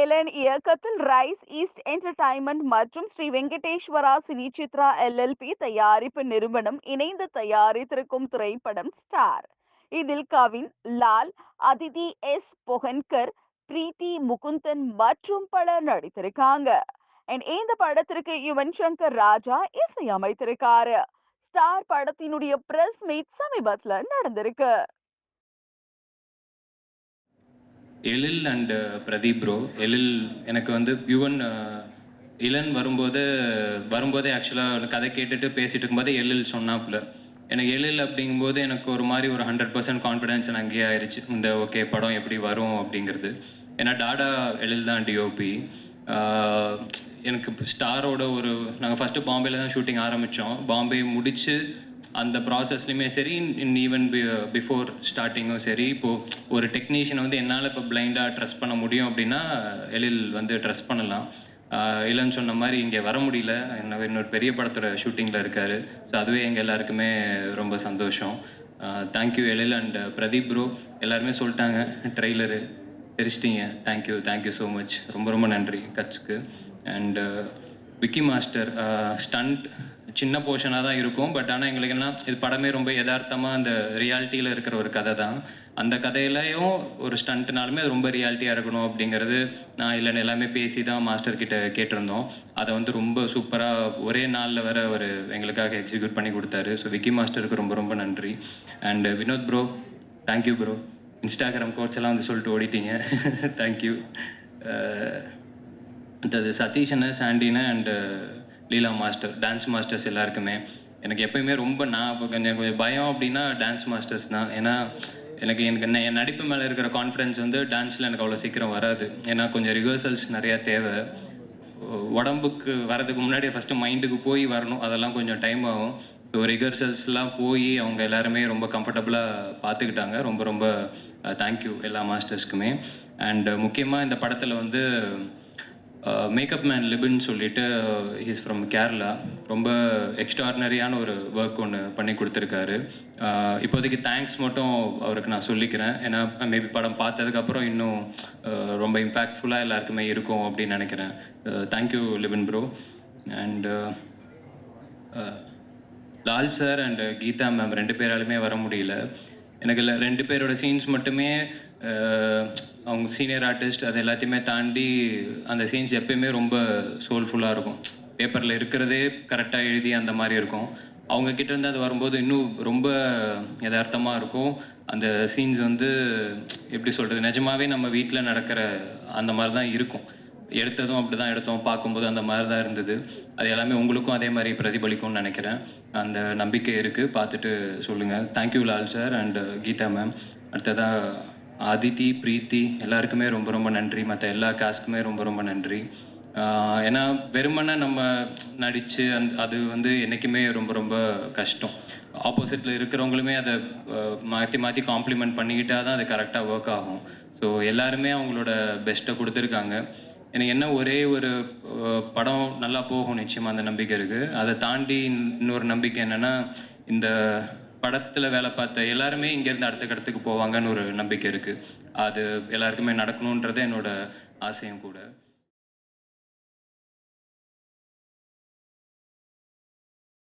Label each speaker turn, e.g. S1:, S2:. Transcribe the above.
S1: Elon இயக்கத்தில் rice east entertainment மற்றும் Sri Venkateswara cine Chitra LLP தயாரிப்பு நிறுவனம் இணைந்து தயாரித்திருக்கும் திரைப்படம் ஸ்டார். இதில் கவின் லால் அதிதி எஸ் பொகன்கர் பிரீத்தி முகுந்தன் மற்றும் பலர் நடித்திருக்காங்க. இந்த படத்திற்கு யுவன் சங்கர் ராஜா இசையமைத்திருக்காரு. ஸ்டார் படத்தினுடைய பிரஸ் மீட் சமீபத்துல நடந்திருக்கு.
S2: Ezhil and uh, Pradeep bro Ezhil எனக்கு வந்து யுவன் uh, இளன் வரும்போது வரும்போதே ஆக்சுவலாக கதை கேட்டுட்டு பேசிட்டு இருக்கும்போது எழில் சொன்னாப்புல எனக்கு எழில் அப்படிங்கும்போது எனக்கு ஒரு மாதிரி ஒரு ஹண்ட்ரட் பர்சன்ட் கான்ஃபிடென்ஸ் எனக்கு அங்கேயே ஆயிடுச்சு இந்த ஓகே படம் எப்படி வரும் அப்படிங்கிறது. ஏன்னா டாடா எழில் தான் டிஓபி எனக்கு ஸ்டாரோட ஒரு நாங்கள் ஃபஸ்ட்டு பாம்பேல தான் ஷூட்டிங் ஆரம்பித்தோம் பாம்பே முடித்து அந்த ப்ராசஸ்லையுமே சரி இன் ஈவன் பிஃபோர் ஸ்டார்டிங்கும் சரி இப்போது ஒரு டெக்னீஷியனை வந்து என்னால் இப்போ பிளைண்டாக ட்ரெஸ் பண்ண முடியும் அப்படின்னா எழில் வந்து ட்ரெஸ் பண்ணலாம். இல்லைன்னு சொன்ன மாதிரி இங்கே வர முடியல. என்ன இன்னொரு பெரிய படத்தோட ஷூட்டிங்கில் இருக்கார். ஸோ அதுவே எங்கள் எல்லாருக்குமே ரொம்ப சந்தோஷம். Thank you Ezhil and Pradeep bro எல்லாருமே சொல்லிட்டாங்க trailer தெரிச்சிட்டிங்க. Thank you thank you so much ரொம்ப ரொம்ப நன்றி கட்ஸ்க்கு. அண்டு விக்கி மாஸ்டர் ஸ்டண்ட் சின்ன போர்ஷனாக தான் இருக்கும். பட் ஆனால் எங்களுக்கு என்ன இது படமே ரொம்ப யதார்த்தமாக அந்த ரியாலிட்டியில் இருக்கிற ஒரு கதை தான். அந்த கதையிலையும் ஒரு ஸ்டண்ட்னாலுமே அது ரொம்ப ரியாலிட்டியாக இருக்கணும் அப்படிங்கிறது நான் இல்லைன்னு எல்லாமே பேசி தான் மாஸ்டர் கிட்ட கேட்டிருந்தோம். அதை வந்து ரொம்ப சூப்பராக ஒரே நாளில் வர ஒரு எங்களுக்காக எக்ஸிக்யூட் பண்ணி கொடுத்தாரு. ஸோ விக்கி மாஸ்டருக்கு ரொம்ப ரொம்ப நன்றி. And uh, Vinoth bro thank you bro Instagram quotes எல்லாம் வந்து சொல்லிட்டு ஓடிட்டீங்க. தேங்க்யூ uh, அடுத்தது சதீஷ் அண்ணன் சாண்டின and Leela master dance masters எல்லாருக்குமே. எனக்கு எப்பயுமே ரொம்ப நான் இப்போ கொஞ்சம் கொஞ்சம் பயம் அப்படின்னா டான்ஸ் மாஸ்டர்ஸ் தான். ஏன்னா எனக்கு எனக்கு என்ன- என் நடிப்பு மேலே இருக்கிற கான்ஃபிடன்ஸ் வந்து டான்ஸில் எனக்கு அவ்வளோ சீக்கிரம் வராது. ஏன்னா கொஞ்சம் ரிஹர்சல்ஸ் நிறையா தேவை. உடம்புக்கு வரதுக்கு முன்னாடி ஃபஸ்ட்டு மைண்டுக்கு போய் வரணும். அதெல்லாம் கொஞ்சம் டைம் ஆகும். ஸோ ரிஹர்சல்ஸ்லாம் போய் அவங்க எல்லாருமே ரொம்ப கம்ஃபர்டபுளாக பார்த்துக்கிட்டாங்க ரொம்ப ரொம்ப தேங்க்யூ எல்லா மாஸ்டர்ஸ்க்குமே அண்ட் முக்கியமாக இந்த படத்தில் வந்து மேக்கப் மேன் லிபின்னு சொல்லிட்டு ஹீஸ் ஃப்ரம் கேரளா ரொம்ப எக்ஸ்ட்ராடினரியான ஒரு ஒர்க் ஒன்று பண்ணி கொடுத்துருக்காரு. Uh, இப்போதைக்கு தேங்க்ஸ் மட்டும் அவருக்கு நான் சொல்லிக்கிறேன். ஏன்னா uh, மேபி படம் பார்த்ததுக்கப்புறம் இன்னும் uh, ரொம்ப இம்பேக்ட்ஃபுல்லாக எல்லாருக்குமே இருக்கும் அப்படின்னு நினைக்கிறேன். Thank you Libin bro and Lal sir and Geetha ma'am ரெண்டு பேராலுமே வர முடியல. எனக்கு இல்லை ரெண்டு பேரோட சீன்ஸ் மட்டுமே அவங்க சீனியர் ஆர்டிஸ்ட் அது எல்லாத்தையுமே தாண்டி அந்த சீன்ஸ் எப்பயுமே ரொம்ப சோல்ஃபுல்லாக இருக்கும். பேப்பரில் இருக்கிறதே கரெக்டாக எழுதி அந்த மாதிரி இருக்கும். அவங்க இருந்து அது வரும்போது இன்னும் ரொம்ப யதார்த்தமாக இருக்கும். அந்த சீன்ஸ் வந்து எப்படி சொல்கிறது நிஜமாவே நம்ம வீட்டில் நடக்கிற அந்த மாதிரி தான் இருக்கும். எடுத்ததும் அப்படி தான் எடுத்தோம் பார்க்கும்போது அந்த மாதிரி தான் இருந்தது. அது எல்லாமே உங்களுக்கும் அதே மாதிரி பிரதிபலிக்கும்னு நினைக்கிறேன். அந்த நம்பிக்கை இருக்குது பார்த்துட்டு சொல்லுங்கள் thank you Lal sir and Geetha ma'am அடுத்ததாக அதித்தி பிரீத்தி எல்லாருக்குமே ரொம்ப ரொம்ப நன்றி. மற்ற எல்லா காஸ்க்குமே ரொம்ப ரொம்ப நன்றி. ஏன்னா வெறுமனே நம்ம நடித்து அந் அது வந்து என்றைக்குமே ரொம்ப ரொம்ப கஷ்டம். ஆப்போசிட்டில் இருக்கிறவங்களுமே அதை மாற்றி மாற்றி காம்ப்ளிமெண்ட் பண்ணிக்கிட்டா தான் அது கரெக்டாக ஒர்க் ஆகும். ஸோ எல்லாருமே அவங்களோட பெஸ்ட்டை கொடுத்துருக்காங்க. எனக்கு என்ன ஒரே ஒரு படம் நல்லா போகும் நிச்சயமாக அந்த நம்பிக்கை இருக்குது அதை தாண்டி இன்னொரு நம்பிக்கை என்னென்னா இந்த படத்தில் வேலை பார்த்த எல்லாருமே இங்கேருந்து அடுத்த கடத்துக்கு போவாங்கன்னு ஒரு நம்பிக்கை இருக்குது அது எல்லாருக்குமே நடக்கணுன்றது என்னோட ஆசையும் கூட.